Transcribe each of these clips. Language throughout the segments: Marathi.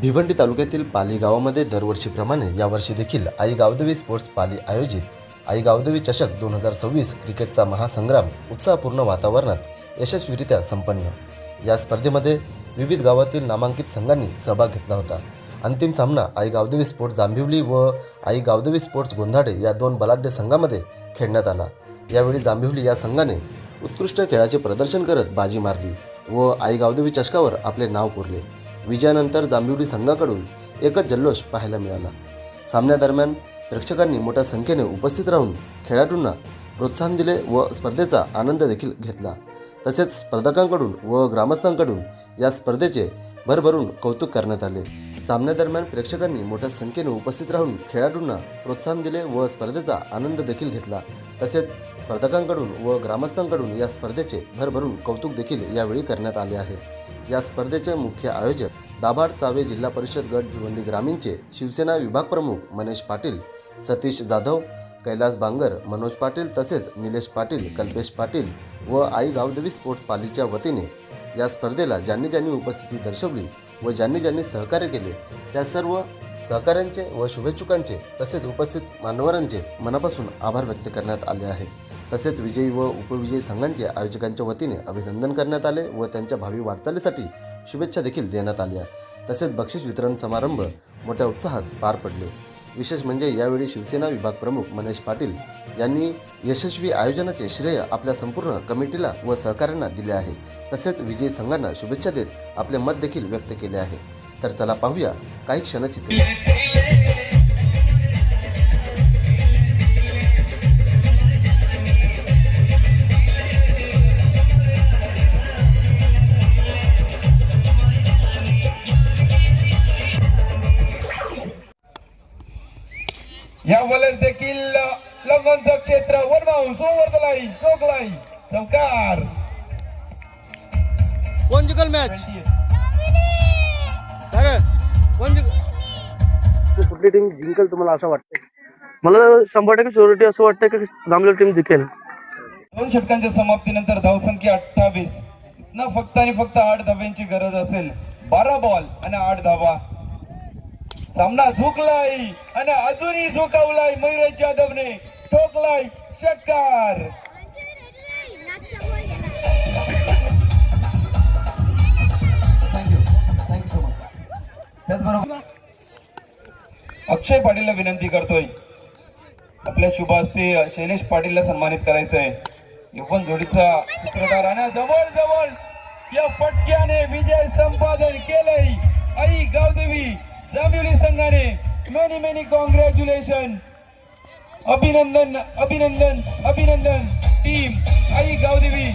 भिवंडी तालुक्यातील पाली गावामध्ये दरवर्षीप्रमाणे यावर्षी देखील आई गावदेवी स्पोर्ट्स पाली आयोजित आई गावदेवी चषक दोन हजार सव्वीस क्रिकेटचा महासंग्राम उत्साहपूर्ण वातावरणात यशस्वीरित्या संपन्न. या स्पर्धेमध्ये विविध गावातील नामांकित संघांनी सहभाग घेतला होता. अंतिम सामना आई गावदेवी स्पोर्ट्स जांभिवली व आई गावदेवी स्पोर्ट्स गोंधाडे या दोन बलाढ्य संघामध्ये खेळण्यात आला. यावेळी जांभिवली या संघाने उत्कृष्ट खेळाचे प्रदर्शन करत बाजी मारली व आई गावदेवी चषकावर आपले नाव कोरले. विजयानंतर जांभिवली संघाकडून एकच जल्लोष पाहायला मिळाला. सामन्यादरम्यान प्रेक्षकांनी मोठ्या संख्येने उपस्थित राहून खेळाडूंना प्रोत्साहन दिले व स्पर्धेचा आनंद देखील घेतला. तसेच स्पर्धकांकडून व ग्रामस्थांकडून या स्पर्धेचे भरभरून कौतुक करण्यात आले. सामन्यादरम्यान प्रेक्षकांनी मोठ्या संख्येने उपस्थित राहून खेळाडूंना प्रोत्साहन दिले व स्पर्धेचा आनंद देखील घेतला. तसेच स्पर्धकांकडून व ग्रामस्थांकडून या स्पर्धेचे भरभरून कौतुक देखील यावेळी करण्यात आले आहे. या स्पर्धेचे मुख्य आयोजक दाभाड चावे जिल्हा परिषद गट भिवंडी ग्रामीणचे शिवसेना विभाग प्रमुख मनेश पाटील सतीश जाधव कैलास बांगर मनोज पाटील तसेच निलेश पाटील कल्पेश पाटील व आई गावदेवी स्पोर्ट्स पालीच्या वतीने या स्पर्धेला ज्यांनी ज्यांनी उपस्थिती दर्शवली व ज्यांनी ज्यांनी सहकार्य केले त्या सर्व सहकाऱ्यांचे व शुभेच्छुकांचे तसेच उपस्थित मान्यवरांचे मनापासून आभार व्यक्त करण्यात आले आहेत. तसेच विजयी व उपविजयी संघांचे आयोजकांच्या वतीने अभिनंदन करण्यात आले व त्यांच्या भावी वाटचालीसाठी शुभेच्छा देखील देण्यात आल्या. तसेच बक्षीस वितरण समारंभ मोठ्या उत्साहात पार पडले. विशेष म्हणजे यावेळी शिवसेना विभाग प्रमुख मनेश पाटील यांनी यशस्वी आयोजनाचे श्रेय आपल्या संपूर्ण कमिटीला व सहकाऱ्यांना दिले आहे. तसेच विजयी संघांना शुभेच्छा देत आपले मत देखील व्यक्त केले आहे. तर चला पाहूया काही क्षणचित्र. या वेळेस देखील लंगनचं क्षेत्र one bounce over the line टोक लाईन चौकार कोण जिंकल मॅच कोण कुठली टीम जिंकल तुम्हाला असं वाटतं मला शंभर टक्के शुअरिटी असं वाटतं की जांभलेर टीम जिंकेल. दोन षटकांच्या समाप्तीनंतर धावसंख्या अठ्ठावीस. न फक्त आणि फक्त आठ धाब्यांची गरज असेल बारा बॉल आणि आठ धावा. सामना झुकलाय आणि अजूनही झुकावलाय मयुरेश जाधवने. ठोकलाय षटकार. अक्षय पाटीलला विनंती करतोय. आपल्या शुभ हस्ते शैलेश पाटीलला सन्मानित करायचंय. युवन जोडीचा सूत्रधार आणि जवळ जवळ या फटक्याने विजय संपादन केलंय. आई गावदेवी जांभिवली संघाने मेनी मेनी कॉंग्रॅच्युलेशन अभिनंदन अभिनंदन अभिनंदन. टीम आई गावदेवी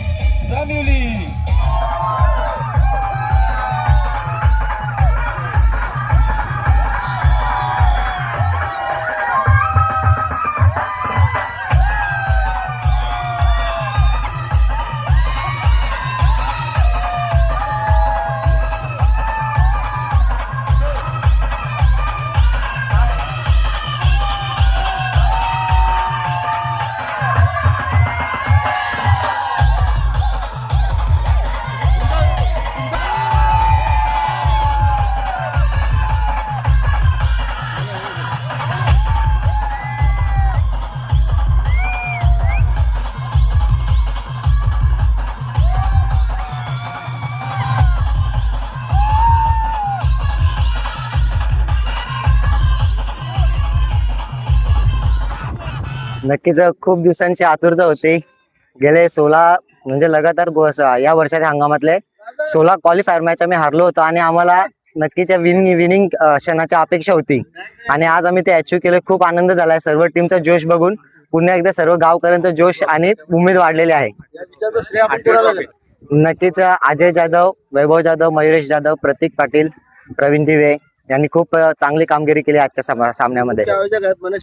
जांभिवली नक्कीच खूप दिवसांची आतुरता होती. गेले सोळा म्हणजे लगातार गो- स- या वर्षाच्या हंगामातले सोळा क्वालिफायर मॅच आम्ही हारलो होतो आणि आम्हाला नक्कीच विनिंग विनिंग क्षणाची अपेक्षा होती. आणि आज आम्ही ते अचीव्ह केले. खूप आनंद झालाय. सर्व टीमचा जोश बघून पुन्हा एकदा सर्व गावकऱ्यांचा जोश आणि उमेद वाढलेली आहे. नक्कीच अजय जाधव वैभव जाधव मयुरेश जाधव प्रतीक पाटील प्रवीण दिवे यांनी खूप चांगली कामगिरी केली आजच्या साम- सामन्यामध्ये.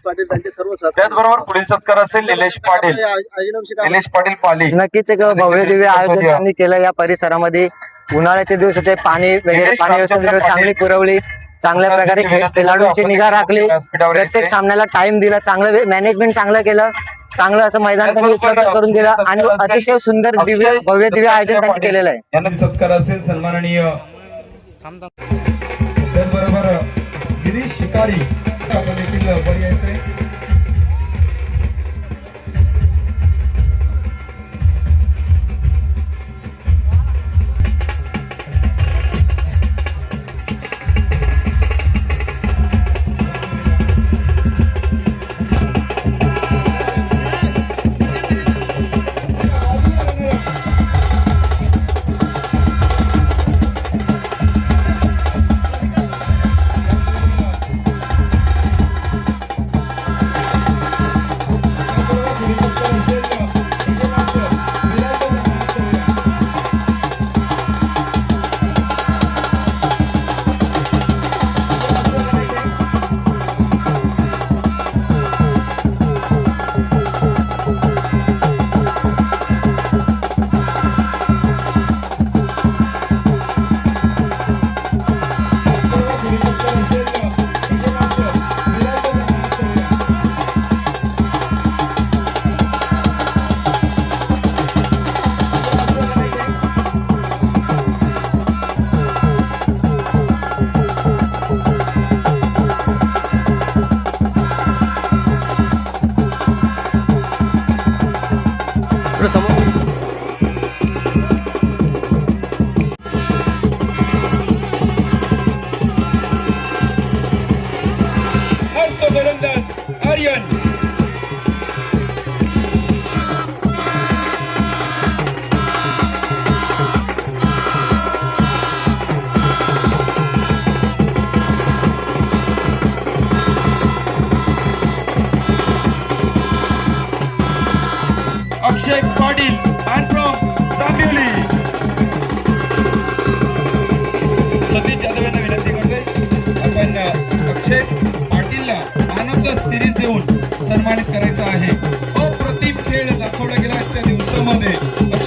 पाटील त्यांचे सर्व त्याचबरोबर पुढील सत्कार असेल निलेश पाटील. निलेश पाटील पाली. नक्कीच एक भव्य दिव्य आयोजन त्यांनी केलं या परिसरामध्ये. उन्हाळ्याचे दिवस होते पाणी वगैरे पाणी चांगली पुरवली. चांगल्या प्रकारे खेळ- खेळाडूंची निगा राखली. प्रत्येक सामन्याला टाइम दिला चांगलं मॅनेजमेंट चांगलं केलं. चांगलं असं मैदान त्यांनी उपलब्ध करून दिलं. आणि अतिशय सुंदर दिव्य भव्य दिव्य आयोजन त्यांनी केलेलं आहे. यांना सत्कार असेल सन्माननीय शिकारी आपण देखील बळी यायचंय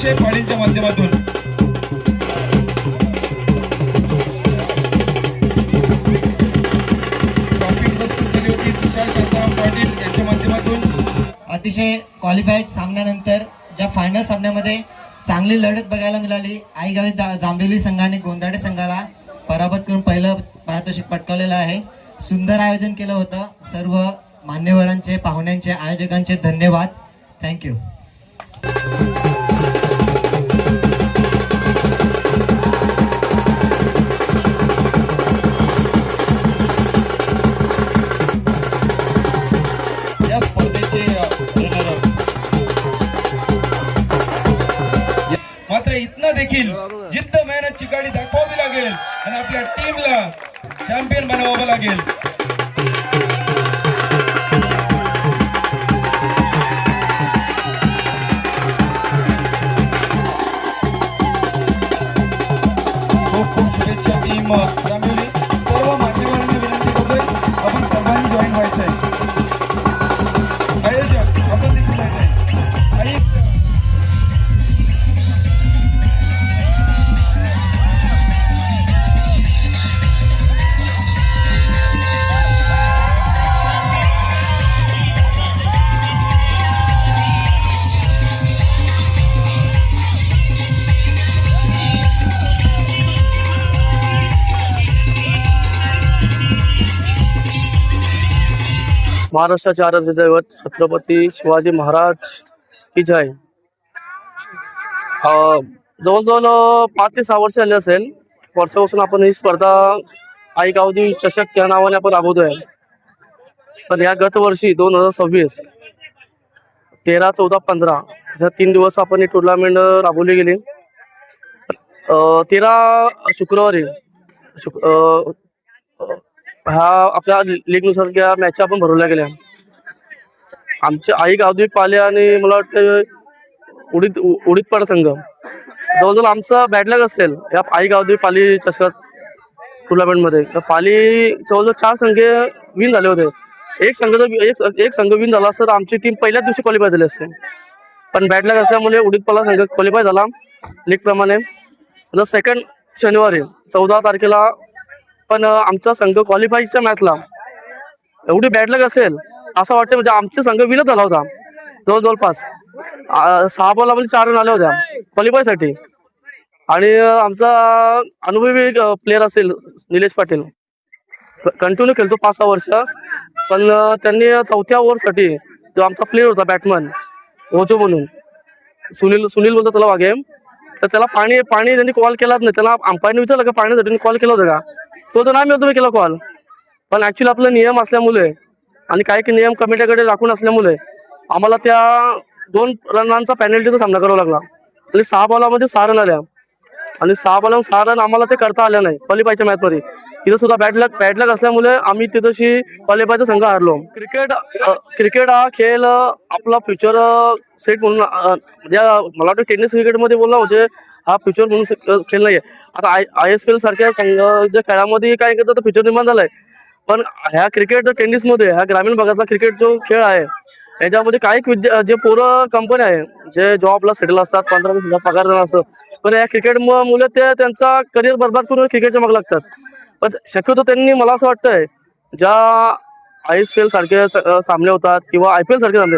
अक्षय पाटीलच्या माध्यमातून. पाटील यांच्या माध्यमातून. अतिशय क्वालिफाईड सामन्यानंतर ज्या फायनल सामन्यामध्ये चांगली लढत बघायला मिळाली आईगावी जांभिवली संघाने गोंदाडे संघाला पराभूत करून पहिलं पारितोषिक पटकावलेलं आहे. सुंदर आयोजन केलं होतं. सर्व मान्यवरांचे पाहुण्यांचे आयोजकांचे धन्यवाद. थँक्यू मात्र इथनं देखील जिद्द मेहनत चिकाडी दाखवावी लागेल आणि आपल्या टीमला चॅम्पियन बनवावं लागेल. खूप खूप शुभेच्छा टीम. महाराष्ट्राचे आराध्य दैवत छत्रपती शिवाजी महाराज की जय. दोन जवळजवळ पाच ते सहा वर्ष झाले असेल. वर्षापासून आपण ही स्पर्धा आई गावदी चषक या नावाने आपण राबवतोय. पण या गतवर्षी दोन हजार सव्वीस तेरा चौदा पंधरा ह्या तीन दिवस आपण ही टुर्नामेंट राबवली गेली. अं, तेरा शुक्रवारी शुक हा आपल्या लीगनुसार त्या मॅच आपण भरवल्या गेल्या. आमच्या आई गावदेवी पाले आणि मला वाटतं उडीद उ- संघ. जवळजवळ आमचा बॅटलॅग असेल या आई गावदेवी पाली चषकात टुर्नामेंटमध्ये तर पाली जवळजवळ चार संघ विन झाले होते. एक संघ जर एक एक संघ विन झाला असता तर आमची टीम पहिल्याच दिवशी क्वालिफाय झाली असते. पण बॅटलॅग असल्यामुळे उडीद पाला संघ क्वालिफाय झाला लीग प्रमाणे सेकंड शनिवारी चौदा तारखेला पण आमचा संघ क्वालिफाईच्या मॅचला एवढी बॅड असेल असं वाटतं म्हणजे आमचा संघ विनच झाला होता. जवळ जवळपास. सहा बॉला म्हणजे चार रन आल्या होत्या क्वालिफायसाठी आणि आमचा अनुभवी प्लेअर असेल निलेश पाटील. कंटिन्यू खेळतो पाच सहा वर्ष. पण त्यांनी चौथ्या ओव्हरसाठी जो आमचा प्लेअर होता बॅटमन ओजो म्हणून सुनील सुनील बोलतो त्याला वाघे तर त्याला पाणी पाणी त्यांनी कॉल केलाच नाही. त्याला अंपायरने विचारलं का पाण्यासाठी? कॉल केला होता का? तो तर नाही मी तुम्ही केला कॉल पण ॲक्च्युली आपला नियम असल्यामुळे आणि काही काही नियम कमिटीकडे राखून असल्यामुळे आम्हाला त्या दोन रनांचा पॅनल्टीचा सामना करावा लागला. आणि सहा बॉलामध्ये सहा रन आल्या. आणि सहा बॉल सहा रन आम्हाला ते करता आल्या नाही क्वालिफायच्या मॅचमध्ये तिथं सुद्धा बॅड लक बॅड लक असल्यामुळे आम्ही तिथंशी क्वालिफायचा संघ हारलो. क्रिकेट क्रिकेट हा खेळ आपला फ्युचर सेट म्हणून म्हणजे मला वाटतं टेनिस क्रिकेटमध्ये बोलला म्हणजे हा फ्युचर म्हणून खेळ नाही आता I I S P L सारख्या संघ ज्या खेळामध्ये काय करतं फ्युचर निर्माण झालंय. पण ह्या क्रिकेट टेनिसमध्ये ह्या ग्रामीण भागातला क्रिकेट जो खेळ आहे याच्यामध्ये काही विद्या जे पोरं कंपनी आहे जे जॉबला सेटल असतात पंधरा वीस हजार पगार देणं असतं पण या क्रिकेट मुले ते त्यांचा करिअर बर्बाद करून क्रिकेटच्या मागे लागतात. पण शक्यतो त्यांनी मला असं वाटतंय ज्या आय एस पी एल सारखे सामने होतात किंवा आय पी एल सारखे सामने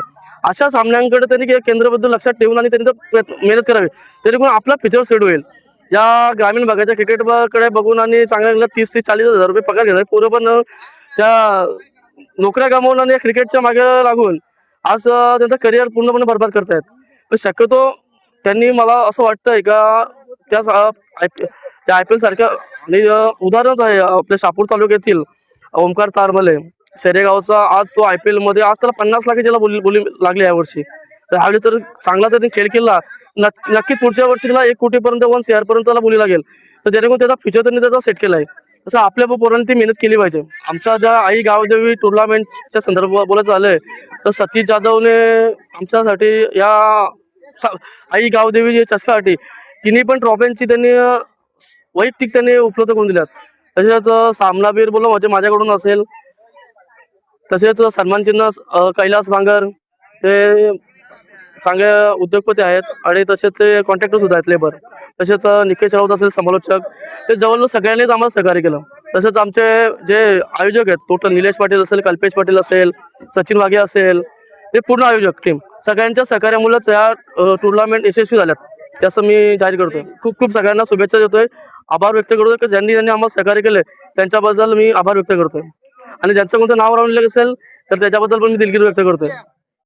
अशा सामन्यांकडे त्यांनी के- लक्षात ठेवून आणि त्यांनी मेहनत करावी. जेणेकरून आपला फ्युचर सेट होईल. या ग्रामीण भागाच्या क्रिकेटकडे बघून आणि चांगल्या तीस तीस चाळीस हजार रुपये पगार घेणार पोरं पण त्या नोकऱ्या गमावून आणि क्रिकेटच्या मागे लागून आज त्यांचा त्यांचं करिअर पूर्णपणे बरबाद करतायत. शक्यतो त्यांनी मला असं वाटतंय का त्या आय त्या आय पी एल सारख्या आणि उदाहरणच आहे आपल्या शापूर तालुक्यातील ओमकार तारमले. शेरेगावचा आज तो आय पी एलमध्ये आज त्याला पन्नास लाख त्याला बोली बोली लागली यावर्षी तर ह्यावेळी तर चांगला त्यांनी खेळ केला. नक्की नक्कीच पुढच्या वर्षी त्याला एक कोटीपर्यंत वन सीआर त्याला बोली लागेल. तर जेणेकरून त्याचा फ्युचर त्यांनी त्याचा सेट केला आहे तसं आपल्या पण पोरांनी ती मेहनत केली पाहिजे. आमच्या ज्या आई गावदेवी टुर्नामेंटच्या संदर्भात बोलायचं झालंय तर सतीश जाधवने आमच्यासाठी या आई गावदेवी जे चषकासाठी तिन्ही पण ट्रॉफ्यांची त्यांनी वैयक्तिक त्यांनी उपलब्ध करून दिल्यात. तसेच सामनावीर बोला म्हणजे माझ्याकडून असेल. तसेच सन्मान चिन्ह कैलास भांगर ते चांगले उद्योगपती आहेत. आणि तसेच ते कॉन्ट्रॅक्टर सुद्धा आहेत लेबर तसेच निकेश राऊत असेल समालोचक ते जवळ सगळ्यांनीच आम्हाला सहकार्य केलं. तसेच आमचे जे आयोजक आहेत टोटल निलेश पाटील असेल कल्पेश पाटील असेल सचिन वाघे असेल ते पूर्ण आयोजक टीम सगळ्यांच्या सहकार्यामुळेच या टुर्नामेंट यशस्वी झाल्यात. त्याचं मी जाहीर करतोय. खूप खूप सगळ्यांना शुभेच्छा देतोय. आभार व्यक्त करतोय की ज्यांनी ज्यांनी आम्हाला सहकार्य केले त्यांच्याबद्दल मी आभार व्यक्त करतोय. आणि ज्यांचं कोणतं नाव राहून असेल तर त्याच्याबद्दल पण मी दिलगिरी व्यक्त करतोय.